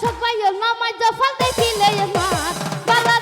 দর্শক ভাই মা মাই জফল দেখিলে মা বালা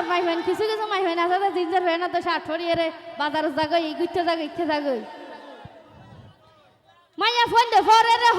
আর হইন কিছু কিছু মাই হইন আছে জিঞ্জার হয়ে না তো সাত ফরিয়ে বাজার জাগো ই গুচ্ছে জাগো ইচ্ছে জাগো মাইয়া ফোন দে ফরে রে